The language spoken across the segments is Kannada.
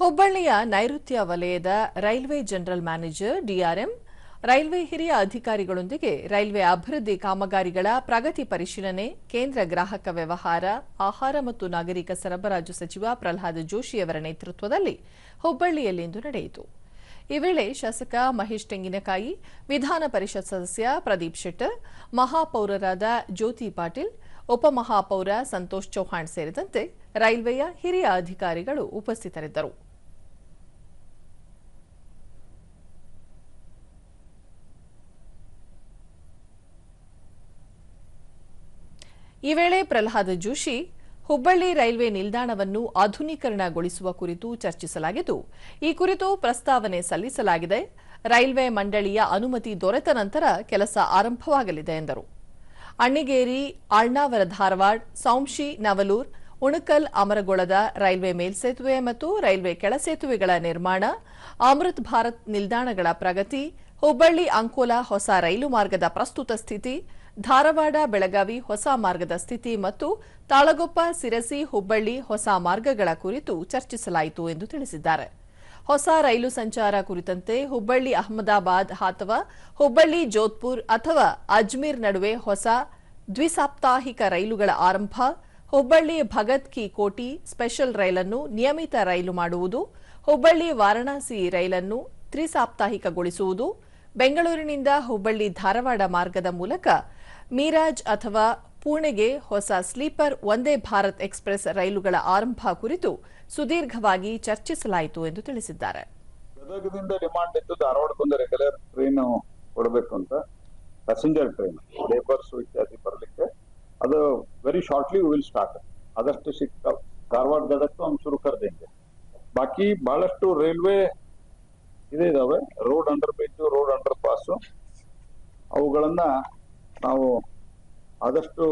ಹುಬ್ಬಳ್ಳಿಯ ನೈಋತ್ಯ ವಲಯದ railway general manager DRM, railway ಹಿರಿಯ ಅಧಿಕಾರಿಗಳೊಂದಿಗೆ ರೈಲ್ವೆ ಅಭಿವೃದ್ಧಿ ಕಾಮಗಾರಿಗಳ ಪ್ರಗತಿ ಪರಿಶೀಲನೆ, ಕೇಂದ್ರ ಗ್ರಾಹಕ ವ್ಯವಹಾರ, ಆಹಾರ ಮತ್ತು ನಾಗರಿಕ ಸರಬರಾಜು ಸಚಿವ ಪ್ರಹ್ಲಾದ್ ಜೋಶಿಯವರ ನೇತೃತ್ವದಲ್ಲಿ ಹುಬ್ಬಳ್ಳಿಯಲ್ಲಿಂದು ನಡೆಯಿತು. ಈ ವೇಳೆ ಶಾಸಕ ಮಹೇಶ್ ತೆಂಗಿನಕಾಯಿ, ವಿಧಾನ ಪರಿಷತ್ ಸದಸ್ಯ ಪ್ರದೀಪ್ ಶೆಟ್ಟರ್, ಮಹಾಪೌರರಾದ ಜ್ಯೋತಿ ಪಾಟೀಲ್, ಉಪಮಹಾಪೌರ ಸಂತೋಷ್ ಚೌಹಾಣ್ ಸೇರಿದಂತೆ ರೈಲ್ವೆಯ ಹಿರಿಯ ಅಧಿಕಾರಿಗಳು ಉಪಸ್ಥಿತರಿದ್ದರು. ಈ ವೇಳೆ ಪ್ರಹ್ಲಾದ್ ಜೋಶಿ, ಹುಬ್ಬಳ್ಳಿ ರೈಲ್ವೆ ನಿಲ್ದಾಣವನ್ನು ಆಧುನೀಕರಣಗೊಳಿಸುವ ಕುರಿತು ಚರ್ಚಿಸಲಾಗಿದ್ದು, ಈ ಕುರಿತು ಪ್ರಸ್ತಾವನೆ ಸಲ್ಲಿಸಲಾಗಿದೆ. ರೈಲ್ವೆ ಮಂಡಳಿಯ ಅನುಮತಿ ದೊರೆತ ನಂತರ ಕೆಲಸ ಆರಂಭವಾಗಲಿದೆ ಎಂದರು. ಅಣ್ಣಿಗೇರಿ ಅಳ್ನಾವರ ಧಾರವಾಡ, ಸೌಂಶಿ, ನವಲೂರ್, ಉಣಕಲ್, ಅಮರಗೊಳದ ರೈಲ್ವೆ ಮೇಲ್ಸೇತುವೆ ಮತ್ತು ರೈಲ್ವೆ ಕೆಳಸೇತುವೆಗಳ ನಿರ್ಮಾಣ, ಅಮೃತ್ ಭಾರತ್ ನಿಲ್ದಾಣಗಳ ಪ್ರಗತಿ, ಹುಬ್ಬಳ್ಳಿ ಅಂಕೋಲಾ ಹೊಸ ರೈಲು ಮಾರ್ಗದ ಪ್ರಸ್ತುತ ಸ್ಥಿತಿ ಧಾರವಾಡ ಬೆಳಗಾವಿ ಹೊಸ ಮಾರ್ಗದ ಸ್ಥಿತಿ ಮತ್ತು ತಾಳಗೊಪ್ಪ, ಸಿರಸಿ, ಹುಬ್ಬಳ್ಳಿ ಹೊಸ ಮಾರ್ಗಗಳ ಕುರಿತು ಚರ್ಚಿಸಲಾಯಿತು ಎಂದು ತಿಳಿಸಿದ್ದಾರೆ. ಹೊಸ ರೈಲು ಸಂಚಾರ ಕುರಿತಂತೆ ಹುಬ್ಬಳ್ಳಿ, ಅಹಮದಾಬಾದ್ ಅಥವಾ ಹುಬ್ಬಳ್ಳಿ, ಜೋಧ್ಪುರ್ ಅಥವಾ ಅಜ್ಮೀರ್ ನಡುವೆ ಹೊಸ ದ್ವಿಸಾಪ್ತಾಹಿಕ ರೈಲುಗಳ ಆರಂಭ, ಹುಬ್ಬಳ್ಳಿ ಭಗತ್ ಕಿ ಕೋಟಿ ಸ್ಪೆಷಲ್ ರೈಲನ್ನು ನಿಯಮಿತ ರೈಲು ಮಾಡುವುದು, ಹುಬ್ಬಳ್ಳಿ ವಾರಣಾಸಿ ರೈಲನ್ನು ತ್ರಿಸಾಪ್ತಾಹಿಕಗೊಳಿಸುವುದು, ಬೆಂಗಳೂರಿನಿಂದ ಹುಬ್ಬಳ್ಳಿ ಧಾರವಾಡ ಮಾರ್ಗದ ಮೂಲಕ ಮೀರಾಜ್ ಅಥವಾ ಪುಣೆಗೆ ಹೊಸ ಸ್ಲೀಪರ್ ಒಂದೇ ಭಾರತ್ ಎಕ್ಸ್ಪ್ರೆಸ್ ರೈಲುಗಳ ಆರಂಭ ಕುರಿತು ಸುದೀರ್ಘವಾಗಿ ಚರ್ಚಿಸಲಾಯಿತು ಎಂದು ತಿಳಿಸಿದ್ದಾರೆ. ಗದಗದಿಂದ ಡಿಮಾಂಡ್ ಇತ್ತು ಧಾರವಾಡಕ್ಕೊಂದು ರೆಗ್ಯುಲರ್ ಟ್ರೈನ್ ಕೊಡಬೇಕು ಅಂತ ಪ್ಯಾಸೆಂಜರ್ ಟ್ರೈನ್ ಲೇಬರ್ಸ್ ಇತ್ಯಾದಿ ಬರಲಿಕ್ಕೆ. ಅದು ವೆರಿ ಶಾರ್ಟ್ಲಿ ವಿಲ್ ಸ್ಟಾರ್ಟ್ ಆದಷ್ಟು ಸಿಕ್ಕ ಧಾರವಾಡ ಗದಗ್ತು ಅವ್ನು ಶುರು ಕರೆದಂಗೆ ದೇಂಗೆ ಬಾಕಿ ಬಹಳಷ್ಟು ರೈಲ್ವೆ ಇದೆ ಇದಾವೆ road under bridge road underpass ಅವುಗಳನ್ನ ನಾವು ಆದಷ್ಟು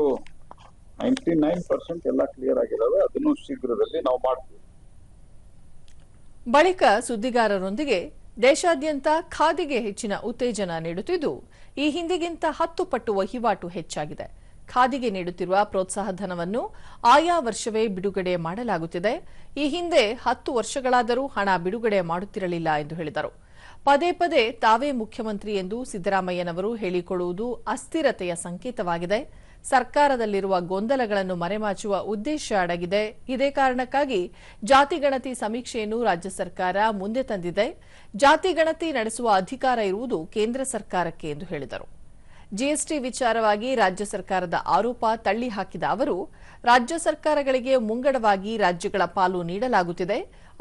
ನೈಂಟಿ ನೈನ್ ಪರ್ಸೆಂಟ್ ಎಲ್ಲ ಕ್ಲಿಯರ್ ಆಗಿದ್ದಾವೆ ಅದನ್ನು ಶೀಘ್ರದಲ್ಲಿ ನಾವು ಮಾಡ್ತೀವಿ. ಬಳಿಕ ಸುದ್ದಿಗಾರರೊಂದಿಗೆ ದೇಶಾದ್ಯಂತ ಖಾದಿಗೆ ಹೆಚ್ಚಿನ ಉತ್ತೇಜನ ನೀಡುತ್ತಿದ್ದು, ಈ ಹಿಂದಿಗಿಂತ ಹತ್ತು ಪಟ್ಟು ವಹಿವಾಟು ಹೆಚ್ಚಾಗಿದೆ. ಖಾದಿಗೆ ನೀಡುತ್ತಿರುವ ಪ್ರೋತ್ಸಾಹ ಧನವನ್ನು ಆಯಾ ವರ್ಷವೇ ಬಿಡುಗಡೆ ಮಾಡಲಾಗುತ್ತಿದೆ. ಈ ಹಿಂದೆ ಹತ್ತು ವರ್ಷಗಳಾದರೂ ಹಣ ಬಿಡುಗಡೆ ಮಾಡುತ್ತಿರಲಿಲ್ಲ ಎಂದು ಹೇಳಿದರು. ಪದೇ ಪದೇ ತಾವೇ ಮುಖ್ಯಮಂತ್ರಿ ಎಂದು ಸಿದ್ದರಾಮಯ್ಯನವರು ಹೇಳಿಕೊಳ್ಳುವುದು ಅಸ್ಥಿರತೆಯ ಸಂಕೇತವಾಗಿದೆ. ಸರ್ಕಾರದಲ್ಲಿರುವ ಗೊಂದಲಗಳನ್ನು ಮರೆಮಾಚುವ ಉದ್ದೇಶ ಅಡಗಿದೆ. ಇದೇ ಕಾರಣಕ್ಕಾಗಿ ಜಾತಿ ಗಣತಿ ಸಮೀಕ್ಷೆಯನ್ನು ರಾಜ್ಯ ಸರ್ಕಾರ ಮುಂದೆ ತಂದಿದೆ. ಜಾತಿ ಗಣತಿ ನಡೆಸುವ ಅಧಿಕಾರ ಇರುವುದು ಕೇಂದ್ರ ಸರ್ಕಾರಕ್ಕೆ ಎಂದು ಹೇಳಿದರು. ಜಿಎಸ್ಟಿ ವಿಚಾರವಾಗಿ ರಾಜ್ಯ ಸರ್ಕಾರದ ಆರೋಪ ತಳ್ಳಿ ಹಾಕಿದ ಅವರು, ರಾಜ್ಯ ಸರ್ಕಾರಗಳಿಗೆ ಮುಂಗಡವಾಗಿ ರಾಜ್ಯಗಳ ಪಾಲು ನೀಡಲಾಗುತ್ತಿದೆ.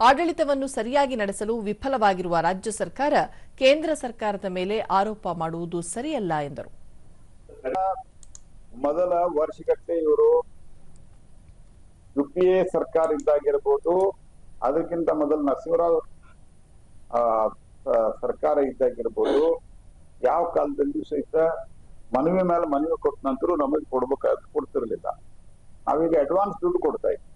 ಆಡಳಿತವನ್ನು ಸರಿಯಾಗಿ ನಡೆಸಲು ವಿಫಲವಾಗಿರುವ ರಾಜ್ಯ ಸರ್ಕಾರ ಕೇಂದ್ರ ಸರ್ಕಾರದ ಮೇಲೆ ಆರೋಪ ಮಾಡುವುದು ಸರಿಯಲ್ಲ ಎಂದರು. ಮೊದಲ ವರ್ಷಗಟ್ಟಲೆ ಇವರು ಯುಪಿಎ ಸರ್ಕಾರ ಇದ್ದಾಗಿರ್ಬೋದು, ಅದಕ್ಕಿಂತ ಮೊದಲು ನರಸಿಂಹರಾವ್ ಸರ್ಕಾರ ಇದ್ದಾಗಿರ್ಬೋದು, ಯಾವ ಕಾಲದಲ್ಲಿ ಸಹಿತ ಮನವಿ ಮೇಲೆ ಮನವಿ ಕೊಟ್ಟ ನಂತರ ನಮಗೆ ಕೊಡ್ಬೇಕಾದ ಕೊಡ್ತಿರ್ಲಿಲ್ಲ. ನಾವೀಗ ಅಡ್ವಾನ್ಸ್ ದುಡ್ಡು ಕೊಡ್ತಾ ಇದ್ವಿ.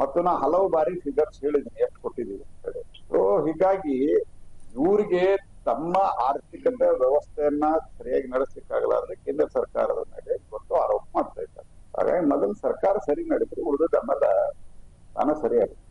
ಮತ್ತು ನಾ ಹಲವು ಬಾರಿ ಫಿಗರ್ಸ್ ಹೇಳಿದ್ದೀನಿ, ಎಷ್ಟು ಕೊಟ್ಟಿದ್ದೀವಿ ಅಂತ ಸೊ ಹೀಗಾಗಿ ಇವ್ರಿಗೆ ತಮ್ಮ ಆರ್ಥಿಕತೆ ವ್ಯವಸ್ಥೆಯನ್ನ ಸರಿಯಾಗಿ ನಡೆಸಲಿಕ್ಕಾಗಲಾರ್ದೆ ಕೇಂದ್ರ ಸರ್ಕಾರದ ಮೇಲೆ ಇವತ್ತು ಆರೋಪ ಮಾಡ್ತಾ ಇದ್ದಾರೆ. ಹಾಗಾಗಿ ಮೊದಲು ಸರ್ಕಾರ ಸರಿ ನಡೆದ್ರೆ